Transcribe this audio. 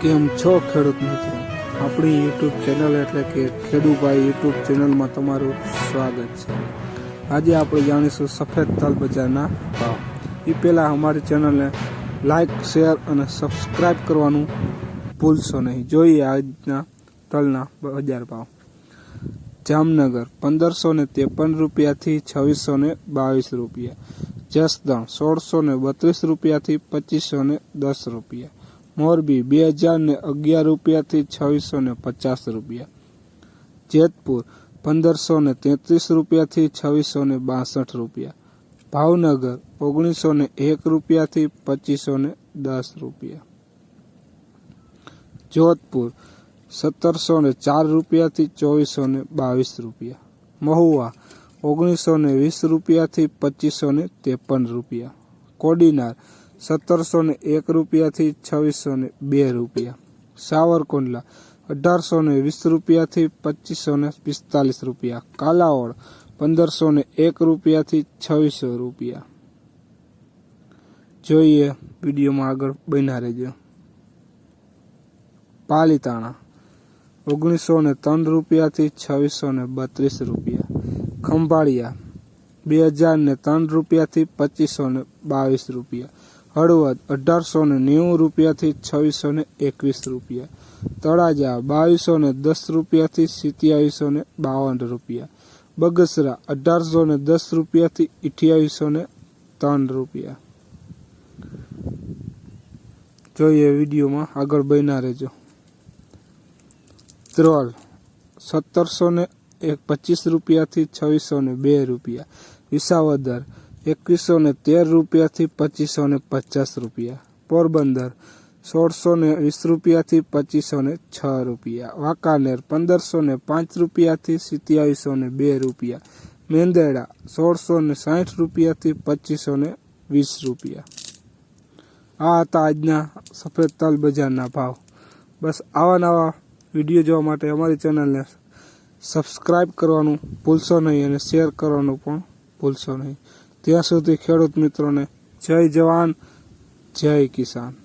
કેમ છો ખેડૂત મિત્રો. આપણી યુટ્યુબ ચેનલ એટલે કે ખેડૂભાઈ યુટ્યુબ ચેનલમાં તમારું સ્વાગત છે. આજે આપણે જાણીશું સફેદ તલ બજારના ભાવ. એ પહેલાં અમારી ચેનલને લાઈક શેર અને સબસ્ક્રાઈબ કરવાનું ભૂલશો નહીં. જોઈએ આજના તલના બજાર ભાવ. જામનગર પંદરસો ને ત્રેપન રૂપિયાથી છવ્વીસો ને બાવીસ રૂપિયા. જસદણ સોળસો ને બત્રીસ રૂપિયાથી પચીસો ને દસ રૂપિયા. મોરબી બે હજાર ને અગિયાર રૂપિયાથી છવ્વીસો ને પચાસ રૂપિયા. જેતપુર પંદરસો ને તેત્રીસ રૂપિયાથી છવ્વીસો ને બાસઠ રૂપિયા. ભાવનગર ઓગણીસો ને એક રૂપિયાથી પચીસો ને દસ રૂપિયા. જોધપુર સત્તરસો ને ચાર રૂપિયાથી ચોવીસો ને બાવીસ રૂપિયા. મહુવા ઓગણીસો ને વીસ રૂપિયાથી પચીસો ને ત્રેપન રૂપિયા. કોડીનાર સત્તરસો ને એક રૂપિયાથી છવ્વીસો ને બે રૂપિયા. સાવરકુંડલા, અઢારસો ને વીસ રૂપિયાથી પચીસો ને પિસ્તાલીસ રૂપિયા. કાલાવડ, પંદરસો ને એક રૂપિયાથી છવ્વીસો રૂપિયા. જોઈએ વિડીયોમાં આગળ બન્યા રહેજો. પાલીતાણા ઓગણીસો ને ત્રણ રૂપિયાથી છવ્વીસો ને બત્રીસ રૂપિયા. ખંભાળિયા, બે હજાર ને ત્રણ રૂપિયાથી પચીસો ને બાવીસ રૂપિયા. હળવદ અઢારસો ને નેવું રૂપિયાથી છવ્વીસો ને એકવીસ રૂપિયા. તળાજા બાવીસો ને દસ રૂપિયાથી સિત્યાવીસો ને બાવન રૂપિયા. બગસરા અઢારસો ને દસ રૂપિયાથી અઠ્યાવીસો ને ત્રણ રૂપિયા. જોઈએ વિડીયોમાં આગળ બન્યા રહેજો. ત્રોલ સત્તરસો ને એક પચીસ રૂપિયાથી છવ્વીસો ને બે રૂપિયા. વિસાવદર એકવીસો ને તેર રૂપિયાથી પચીસો ને પચાસ રૂપિયા. પોરબંદર, સોળસો ને વીસ રૂપિયાથી પચીસો ને છ રૂપિયા. વાંકાનેર, પંદરસો ને પાંચ રૂપિયાથી સિત્યાવીસો ને બે રૂપિયા. મેંદરડા, સોળસો ને સાઠ રૂપિયાથી પચીસો ને વીસ રૂપિયા. આ હતા આજના સફેદ તલ બજારના ભાવ. બસ આવા નવા વીડિયો જોવા માટે અમારી ચેનલને સબસ્ક્રાઈબ કરવાનું ભૂલશો નહીં અને શેર કરવાનું પણ ભૂલશો નહીં. ત્યાં સુધી ખેડૂત મિત્રોને જય જવાન જય કિસાન.